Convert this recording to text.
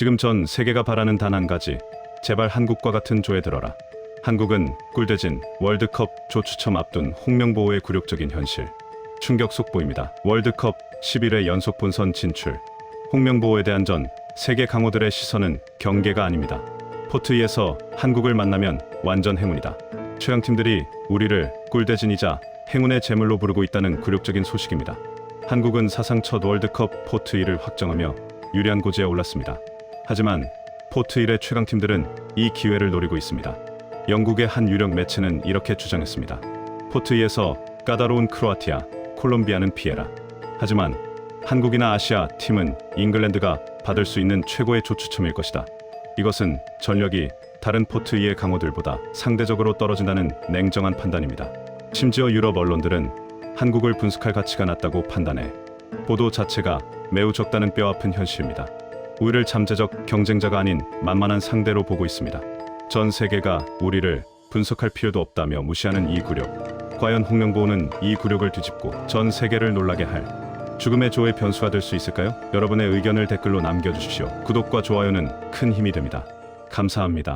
지금 전 세계가 바라는 단 한 가지. 제발 한국과 같은 조에 들어라. 한국은 꿀대진 월드컵 조 추첨 앞둔 홍명보호의 굴욕적인 현실. 충격 속보입니다. 월드컵 11회 연속 본선 진출. 홍명보호에 대한 전 세계 강호들의 시선은 경계가 아닙니다. 포트이에서 한국을 만나면 완전 행운이다. 최강팀들이 우리를 꿀대진이자 행운의 제물로 부르고 있다는 굴욕적인 소식입니다. 한국은 사상 첫 월드컵 포트이를 확정하며 유리한 고지에 올랐습니다. 하지만 포트일의 최강팀들은 이 기회를 노리고 있습니다. 영국의 한 유력 매체는 이렇게 주장했습니다. 포트이에서 까다로운 크로아티아, 콜롬비아는 피해라. 하지만 한국이나 아시아 팀은 잉글랜드가 받을 수 있는 최고의 조추첨일 것이다. 이것은 전력이 다른 포트이의 강호들보다 상대적으로 떨어진다는 냉정한 판단입니다. 심지어 유럽 언론들은 한국을 분석할 가치가 낮다고 판단해 보도 자체가 매우 적다는 뼈아픈 현실입니다. 우리를 잠재적 경쟁자가 아닌 만만한 상대로 보고 있습니다. 전 세계가 우리를 분석할 필요도 없다며 무시하는 이 굴욕. 과연 홍명보는 이 굴욕을 뒤집고 전 세계를 놀라게 할 죽음의 조의 변수가 될 수 있을까요? 여러분의 의견을 댓글로 남겨주십시오. 구독과 좋아요는 큰 힘이 됩니다. 감사합니다.